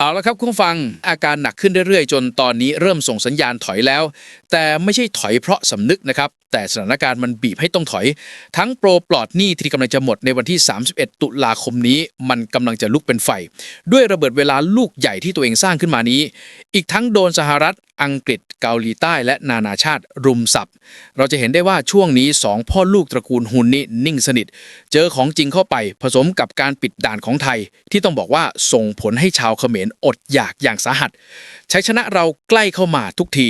เอาละครับคุณผู้ฟังอาการหนักขึ้นเรื่อยๆ จนตอนนี้เริ่มส่งสัญญาณถอยแล้ว แต่ไม่ใช่ถอยเพราะสำนึกนะครับ แต่สถานการณ์มันบีบให้ต้องถอย ทั้งโปรปลอดหนี้ที่กำลังจะหมดในวันที่ 31 ตุลาคมนี้ มันกำลังจะลุกเป็นไฟ ด้วยระเบิดเวลาลูกใหญ่ที่ตัวเองสร้างขึ้นมานี้ อีกทั้งโดนสหรัฐ อังกฤษ เกาหลีใต้ และนานาชาติรุมสับเราจะเห็นได้ว่าช่วงนี้สองพ่อลูกตระกูลฮุนนี่นิ่งสนิท เจอของจริงเข้าไปผสมกับการปิดด่านของไทย ที่ต้องบอกว่าส่งผลให้ชาวเขมรอดอยากอย่างสาหัสชัยชนะเราใกล้เข้ามาทุกที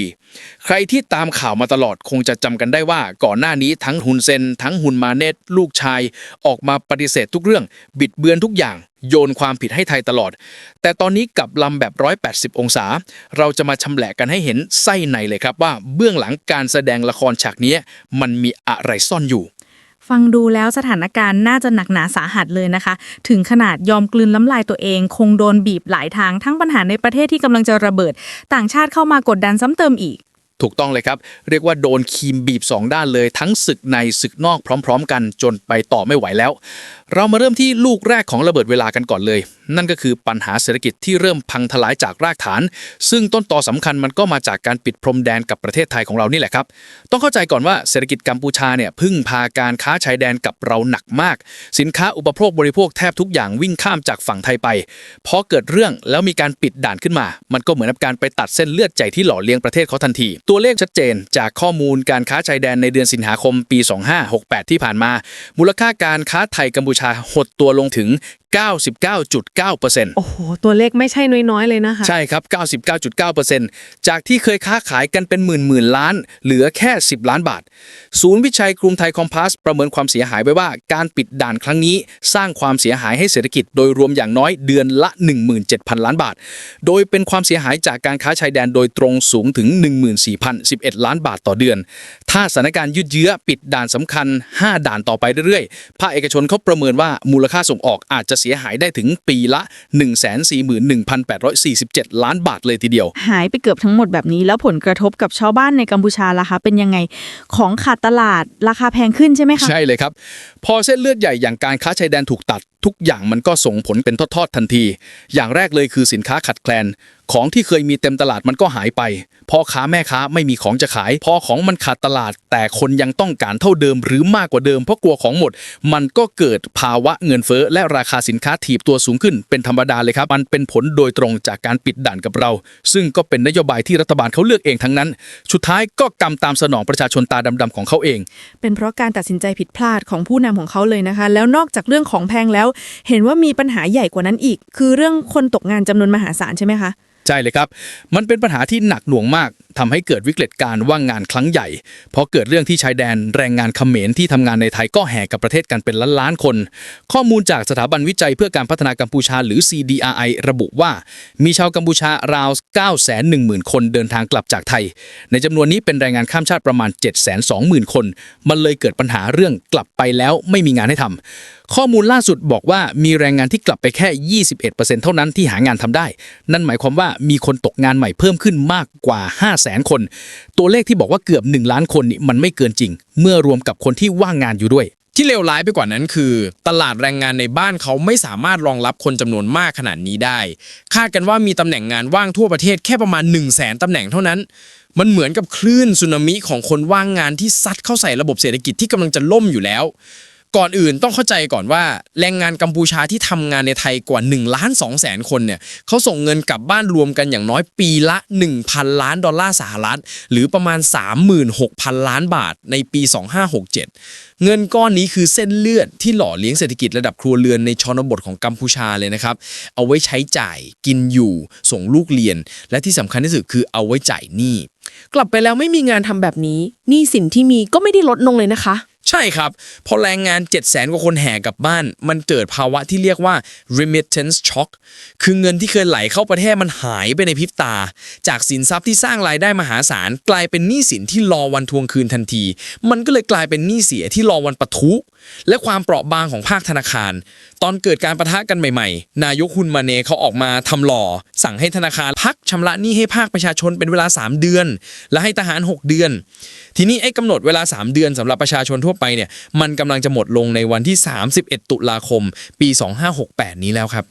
ใครที่ตามข่าวมาตลอดคงจะจำกันได้ว่า ก่อนหน้านี้ทั้งฮุนเซน ทั้งฮุนมาเนตลูกชาย ออกมาปฏิเสธทุกเรื่อง บิดเบือนทุกอย่าง โยนความผิดให้ไทยตลอด แต่ตอนนี้กลับลำแบบ 180 องศา เราจะมาชำแหละกันให้เห็นไส้ในเลยครับว่าเบื้องหลังการแสดงละครฉากนี้มันมีอะไรซ่อนอยู่ ฟังดูแล้วสถานการณ์น่าจะหนักหนาสาหัสเลยนะคะ ถึงขนาดยอมกลืนล้ำลายตัวเอง คงโดนบีบหลายทางทั้งปัญหาในประเทศที่กำลังจะระเบิด ต่างชาติเข้ามากดดันซ้ำเติมอีก ถูกต้องเลยครับ เรียกว่าโดนคีมบีบ 2 ด้านเลย ทั้งศึกในศึกนอกพร้อม ๆ กันจนไปต่อไม่ไหวแล้วเรามาเริ่มที่ลูกแรกของระเบิดเวลากันก่อนเลย นั่นก็คือปัญหาเศรษฐกิจที่เริ่มพังทลายจากรากฐาน ซึ่งต้นตอสำคัญมันก็มาจากการปิดพรมแดนกับประเทศไทยของเรานี่แหละครับ ต้องเข้าใจก่อนว่าเศรษฐกิจกัมพูชาเนี่ยพึ่งพาการค้าชายแดนกับเราหนักมาก สินค้าอุปโภคบริโภคแทบทุกอย่างวิ่งข้ามจากฝั่งไทยไปพอเกิดเรื่องแล้วมีการปิดด่านขึ้นมา มันก็เหมือนกับการไปตัดเส้นเลือดใจที่หล่อเลี้ยงประเทศเขาทันที ตัวเลขชัดเจน จากข้อมูลการค้าชายแดนในเดือนสิงหาคมปี 2568 ที่ผ่านมา มูลค่าการค้าไทยกัมพูชาหดตัวลงถึง 99.9%โอ้โห ตัวเลขไม่ใช่น้อยๆ เลยนะคะ ใช่ครับ 99.9%จากที่เคยค้าขายกันเป็นหมื่นหมื่นล้าน เหลือแค่ 10 ล้านบาท ศูนย์วิจัยกรุงไทยคอมพาสประเมินความเสียหายไว้ว่าการปิดด่านครั้งนี้ สร้างความเสียหายให้เศรษฐกิจโดยรวมอย่างน้อยเดือนละ 17,000 ล้านบาท โดยเป็นความเสียหายจากการค้าชายแดนโดยตรงสูงถึง 14,011 ล้านบาทต่อเดือน ถ้าสถานการณ์ยืดเยื้อปิดด่านสำคัญ 5 ด่านต่อไปเรื่อยๆภาคเอกชนเขาประเมินว่ามูลค่าส่งออกอาจจะเสียหายได้ถึงปีละ 141,847 ล้านบาทเลยทีเดียว หายไปเกือบทั้งหมดแบบนี้ แล้วผลกระทบกับชาวบ้านในกัมพูชาล่ะคะเป็นยังไงของขาดตลาดราคาแพงขึ้นใช่ไหมคะ ใช่เลยครับ พอเส้นเลือดใหญ่อย่างการค้าชายแดนถูกตัดทุกอย่างมันก็ส่งผลเป็นทอดๆทันที อย่างแรกเลยคือสินค้าขัดแคลน ของที่เคยมีเต็มตลาดมันก็หายไป พ่อค้าแม่ค้าไม่มีของจะขาย พอของมันขาดตลาด แต่คนยังต้องการเท่าเดิมหรือมากกว่าเดิมเพราะกลัวของหมด มันก็เกิดภาวะเงินเฟ้อและราคาสินค้าถีบตัวสูงขึ้น เป็นธรรมดาเลยครับ มันเป็นผลโดยตรงจากการปิดด่านกับเรา ซึ่งก็เป็นนโยบายที่รัฐบาลเขาเลือกเองทั้งนั้น สุดท้ายก็กำตามสนองประชาชนตาดำๆของเขาเอง เป็นเพราะการตัดสินใจผิดพลาดของผู้นำของเขาเลยนะคะ แล้วนอกจากเรื่องของแพงแล้วเห็นว่ามีปัญหาใหญ่กว่านั้นอีก คือเรื่องคนตกงานจำนวนมหาศาลใช่ไหมคะ ใช่เลยครับ มันเป็นปัญหาที่หนักหน่วงมาก ทำให้เกิดวิกฤตการว่างงานครั้งใหญ่ เพราะเกิดเรื่องที่ชายแดนแรงงานเขมรที่ทำงานในไทยก็แห่กับประเทศกันเป็นล้านล้านๆคน ข้อมูลจากสถาบันวิจัยเพื่อการพัฒนากัมพูชาหรือ CDRI ระบุว่า มีชาวกัมพูชาราว 910,000 คนเดินทางกลับจากไทย ในจำนวนนี้เป็นแรงงานข้ามชาติประมาณ 720,000 คน มันเลยเกิดปัญหาเรื่องกลับไปแล้วไม่มีงานให้ทำข้อมูลล่าสุดบอกว่ามีแรงงานที่กลับไปแค่ 21%เท่านั้นที่หางานทำได้ นั่นหมายความว่ามีคนตกงานใหม่เพิ่มขึ้นมากกว่า 5 500,000คน ตัวเลขที่บอกว่าเกือบ 1 ล้านคนนี่มันไม่เกินจริง เมื่อรวมกับคนที่ว่างงานอยู่ด้วย ที่เลวร้ายไปกว่านั้นคือ ตลาดแรงงานในบ้านเขาไม่สามารถรองรับคนจำนวนมากขนาดนี้ได้ คาดกันว่ามีตำแหน่งงานว่างทั่วประเทศแค่ประมาณ 1 0 0 0 0แสนตำแหน่งเท่านั้น มันเหมือนกับคลื่นสึนามิของคนว่างงานที่ซัดเข้าใส่ระบบเศรษฐกิจที่กำลังจะล่มอยู่แล้ว ก่อนอื่นต้องเข้าใจก่อนว่าแรงงานกัมพูชาที่ทำงานในไทยกว่า1ล้าน2แสนคนเนี่ยเขาส่งเงินกลับบ้านรวมกันอย่างน้อยปีละ 1,000 ล้านดอลลาร์สหรัฐ หรือประมาณ 36,000 ล้านบาทในปี 2567 เงินก้อนนี้คือเส้นเลือดที่หล่อเลี้ยงเศรษฐกิจระดับครัวเรือนในชนบทของกัมพูชาเลยนะครับ เอาไว้ใช้จ่ายกินอยู่ ส่งลูกเรียน และที่สำคัญที่สุดคือเอาไว้จ่ายหนี้กลับไปแล้วไม่มีงานทำแบบนี้หนี้สินที่มีก็ไม่ได้ลดลงเลยนะคะ ใช่ครับ พอแรงงาน 7 0 0 0 0 0 กว่าคนแห่กลับบ้าน มันเกิดภาวะที่เรียกว่า remittance shock คือเงินที่เคยไหลเข้าประเทศมันหายไปในพริบตา จากสินทรัพย์ที่สร้างรายได้มหาศาล กลายเป็นหนี้สินที่รอวันทวงคืนทันที มันก็เลยกลายเป็นหนี้เสียที่รอวันปะทุ และความเปราะบางของภาคธนาคาร ตอนเกิดการประทะกันใหม่ๆ นายกฮุนมาเนเขาออกมาทำหล่อ สั่งให้ธนาคารพักชำระหนี้ให้ภาคประชาชนเป็นเวลา 3 เดือน และให้ทหาร 6 เดือน ทีนี้ไอ้กำหนดเวลา 3 เดือนสำหรับประชาชนทั่วไปเนี่ยมันกำลังจะหมดลงในวันที่ 31 ตุลาคม ปี 2568 นี้แล้วครับ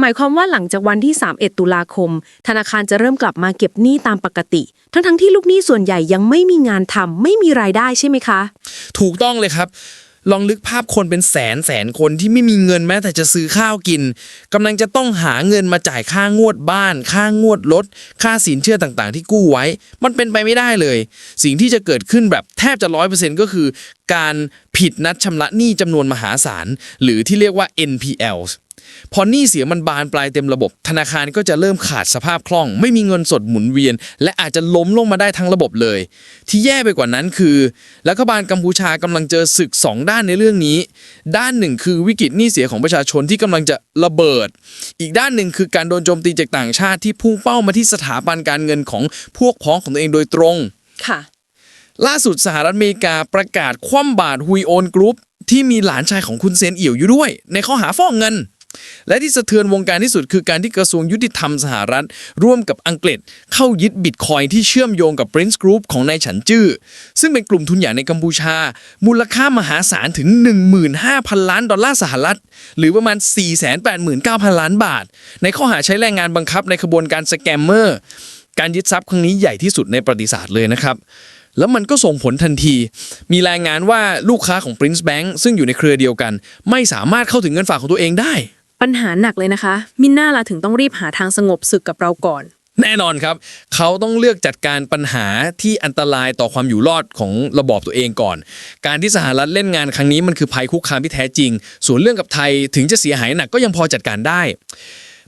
หมายความว่าหลังจากวันที่ 31 ตุลาคม ธนาคารจะเริ่มกลับมาเก็บหนี้ตามปกติ ทั้งๆที่ลูกหนี้ส่วนใหญ่ยังไม่มีงานทำไม่มีรายได้ใช่ไหมคะ ถูกต้องเลยครับ ลองนึกภาพคนเป็นแสนแสนคนที่ไม่มีเงินแม้แต่จะซื้อข้าวกินกำลังจะต้องหาเงินมาจ่ายค่างวดบ้าน ค่างวดรถ ค่าสินเชื่อต่างๆ ที่กู้ไว้ มันเป็นไปไม่ได้เลย สิ่งที่จะเกิดขึ้นแบบแทบจะร้อยเปอร์เซ็นต์ก็คือ การผิดนัดชำระหนี้จำนวนมหาศาลหรือที่เรียกว่า NPLs พอหนี้เสียมันบานปลายเต็มระบบ ธนาคารก็จะเริ่มขาดสภาพคล่อง ไม่มีเงินสดหมุนเวียน และอาจจะล้มลงมาได้ทั้งระบบเลย ที่แย่ไปกว่านั้นคือ รัฐบาลกัมพูชากำลังเจอศึกสองด้านในเรื่องนี้ ด้านหนึ่งคือวิกฤตหนี้เสียของประชาชนที่กำลังจะระเบิด อีกด้านหนึ่งคือการโดนโจมตีจากต่างชาติที่พุ่งเป้ามาที่สถาบันการเงินของพวกพ้องของตัวเองโดยตรงค่ะล่าสุดสหรัฐอเมริกาประกาศคว่ำบาตรฮุยโอนกรุ๊ปที่มีหลานชายของคุณเซนเอี่ยวอยู่ด้วย ในข้อหาฟอกเงิน และที่สะเทือนวงการที่สุดคือการที่กระทรวงยุติธรรมสหรัฐ ร่วมกับอังกฤษเข้ายึดบิตคอยที่เชื่อมโยงกับ Prince Group ของนายฉันจื้อ ซึ่งเป็นกลุ่มทุนใหญ่ในกัมพูชา มูลค่ามหาศาลถึง 15,000 ล้านดอลลาร์สหรัฐ หรือประมาณ 489,000 ล้านบาท ในข้อหาใช้แรงงานบังคับในขบวนการสแกมเมอร์การยึดทรัพย์ครั้งนี้ใหญ่ที่สุดในประวัติศาสตร์เลยนะครับแล้วมันก็ส่งผลทันที มีรายงานว่าลูกค้าของ Prince Bank ซึ่งอยู่ในเครือเดียวกัน ไม่สามารถเข้าถึงเงินฝากของตัวเองได้ ปัญหาหนักเลยนะคะ มิน่าล่ะถึงต้องรีบหาทางสงบศึกกับเราก่อน แน่นอนครับ เขาต้องเลือกจัดการปัญหาที่อันตรายต่อความอยู่รอดของระบอบตัวเองก่อน การที่สหรัฐเล่นงานครั้งนี้มันคือภัยคุกคามที่แท้จริง ส่วนเรื่องกับไทยถึงจะเสียหายหนักก็ยังพอจัดการได้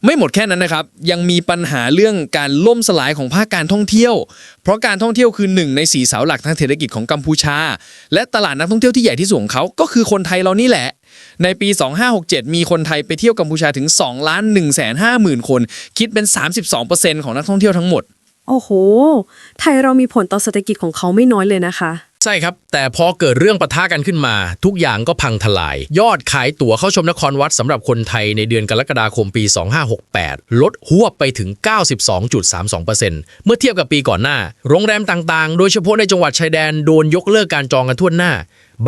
ไม่หมดแค่นั้นนะครับ ยังมีปัญหาเรื่องการล่มสลายของภาคการท่องเที่ยว เพราะการท่องเที่ยวคือหนึ่งในสีเสาหลักทางเศรษฐกิจของกัมพูชา และตลาดนักท่องเที่ยวที่ใหญ่ที่สุดของเขาก็คือคนไทยเรานี่แหละ ในปี 2567 มีคนไทยไปเที่ยวกัมพูชาถึง2ล้าน1 5 0 0 0 0 คน คิดเป็น 32%ของนักท่องเที่ยวทั้งหมด โอ้โห ไทยเรามีผลต่อเศรษฐกิจของเขาไม่น้อยเลยนะคะ ใช่ครับ แต่พอเกิดเรื่องปะทะกันขึ้นมา ทุกอย่างก็พังทลาย ยอดขายตั๋วเข้าชมนครวัดสำหรับคนไทยในเดือนกรกฎาคมปี 2568 ลดหวบไปถึง 92.32%เมื่อเทียบกับปีก่อนหน้า โรงแรมต่างๆ โดยเฉพาะในจังหวัดชายแดนโดนยกเลิกการจองกันทั่วหน้า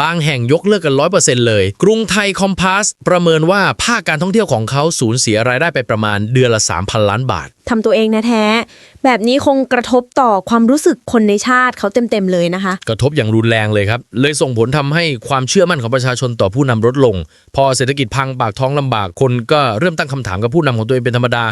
บางแห่งยกเลิกกัน 100%เลย กรุงไทยคอมพาสประเมินว่าภาคการท่องเที่ยวของเขาสูญเสียรายได้ไปประมาณเดือนละ 3,000 ล้านบาท ทำตัวเองนะแท้ๆแบบนี้คงกระทบต่อความรู้สึกคนในชาติเขาเต็มๆเลยนะคะ กระทบอย่างรุนแรงเลยครับ เลยส่งผลทำให้ความเชื่อมั่นของประชาชนต่อผู้นำลดลง พอเศรษฐกิจพังปากท้องลำบากคนก็เริ่มตั้งคำถามกับผู้นำของตัวเองเป็นธรรมดา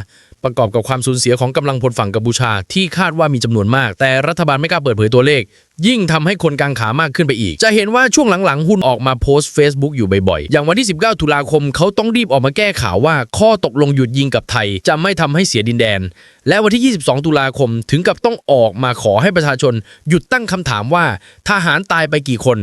ประกอบกับความสูญเสียของกำลังพลฝั่งกัมพูชาที่คาดว่ามีจำนวนมาก แต่รัฐบาลไม่กล้าเปิดเผยตัวเลข ยิ่งทำให้คนกังขามากขึ้นไปอีก จะเห็นว่าช่วงหลังๆ หุ้นออกมาโพสต์ Facebook อยู่บ่อยๆ อย่างวันที่ 19 ตุลาคมเขาต้องรีบออกมาแก้ข่าวว่า ข้อตกลงหยุดยิงกับไทย จะไม่ทำให้เสียดินแดน และวันที่ 22 ตุลาคมถึงกับต้องออกมาขอให้ประชาชน หยุดตั้งคำถามว่าทหารตายไปกี่คน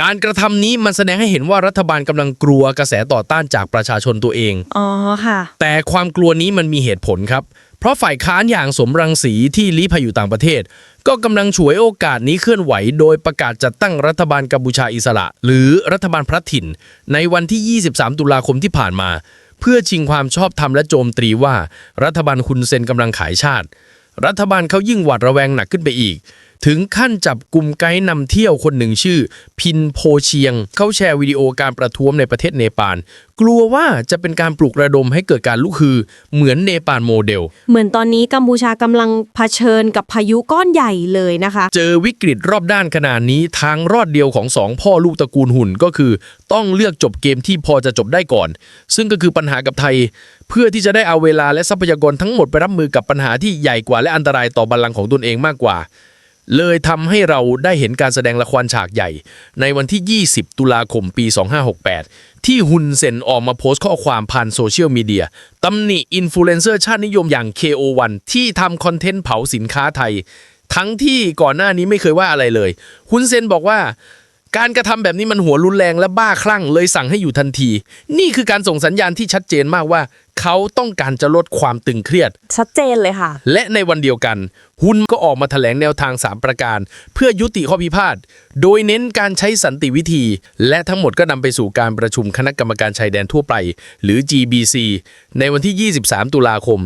การกระทำนี้มันแสดงให้เห็นว่ารัฐบาลกำลังกลัวกระแสต่อต้านจากประชาชนตัวเอง อ๋อค่ะ แต่ความกลัวนี้มันมีเหตุผลครับ เพราะฝ่ายค้านอย่างสมรังสีที่ลี้ภัยอยู่ต่างประเทศ ก็กำลังฉวยโอกาสนี้เคลื่อนไหว โดยประกาศจัดตั้งรัฐบาลกัมพูชาอิสระ หรือรัฐบาลพระถิ่น ในวันที่ 23 ตุลาคมที่ผ่านมา เพื่อชิงความชอบธรรมและโจมตีว่า รัฐบาลคุณเซนกำลังขายชาติ รัฐบาลเขายิ่งหวาดระแวงหนักขึ้นไปอีก ถึงขั้นจับกลุ่มไกด์นำเที่ยวคนหนึ่งชื่อ พินโพเชียง เขาแชร์วิดีโอการประท้วงในประเทศเนปาลกลัวว่าจะเป็นการปลุกระดมให้เกิดการลุกฮือ เหมือนเนปาลโมเดล เหมือนตอนนี้กัมพูชากำลังเผชิญกับพายุก้อนใหญ่เลยนะคะ เจอวิกฤตรอบด้านขนาดนี้ทางรอดเดียวของสองพ่อลูกตระกูลหุ่นก็คือ ต้องเลือกจบเกมที่พอจะจบได้ก่อน ซึ่งก็คือปัญหากับไทย เพื่อที่จะได้เอาเวลาและทรัพยากรทั้งหมดไปรับมือกับปัญหาที่ใหญ่กว่าและอันตรายต่อบัลลังก์ของตนเองมากกว่า เลยทำให้เราได้เห็นการแสดงละครฉากใหญ่ ในวันที่ 20 ตุลาคมปี 2568 ที่ฮุนเซนออกมาโพสต์ข้อความผ่านโซเชียลมีเดียตำหนิอินฟลูเอนเซอร์ชาตินิยมอย่าง KO1 ที่ทำคอนเทนต์เผาสินค้าไทย ทั้งที่ก่อนหน้านี้ไม่เคยว่าอะไรเลยฮุนเซนบอกว่าการกระทำแบบนี้มันหัวรุนแรงและบ้าคลั่งเลยสั่งให้อยู่ทันที นี่คือการส่งสัญญาณที่ชัดเจนมากว่า เขาต้องการจะลดความตึงเครียด ชัดเจนเลยค่ะ และในวันเดียวกันฮุนก็ออกมาแถลงแนวทาง 3 ประการ เพื่อยุติข้อพิพาท โดยเน้นการใช้สันติวิธี และทั้งหมดก็นำไปสู่การประชุมคณะกรรมการชายแดนทั่วไป หรือ GBC ในวันที่ 23 ตุลาคม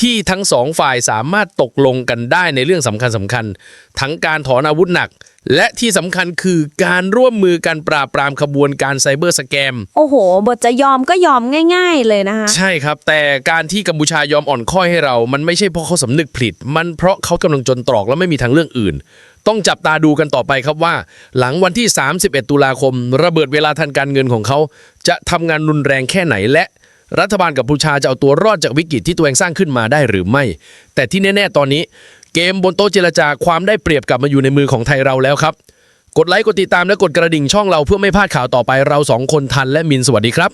ที่ทั้งสองฝ่ายสามารถตกลงกันได้ในเรื่องสำคัญสำคัญๆทั้งการถอนอาวุธหนัก และที่สำคัญคือการร่วมมือกันปราบปรามขบวนการไซเบอร์สแกม โอ้โห บทจะยอมก็ยอมง่าย ๆ เลยนะคะ ใช่ครับ แต่การที่กัมพูชายอมอ่อนข้อยให้เรา มันไม่ใช่เพราะเขาสำนึกผิด มันเพราะเขากำลังจนตรอกและไม่มีทางเรื่องอื่น ต้องจับตาดูกันต่อไปครับว่า หลังวันที่ 31 ตุลาคม ระเบิดเวลาทางการเงินของเขา จะทำงานรุนแรงแค่ไหนและ รัฐบาลกัมพูชาจะเอาตัวรอดจากวิกฤตที่ตัวเองสร้างขึ้นมาได้หรือไม่ แต่ที่แน่ ๆ ตอนนี้ เกมบนโต๊ะเจรจาความได้เปรียบกลับมาอยู่ในมือของไทยเราแล้วครับ กดไลค์กดติดตามและกดกระดิ่งช่องเราเพื่อไม่พลาดข่าวต่อไปเราสองคนทันและมินสวัสดีครับ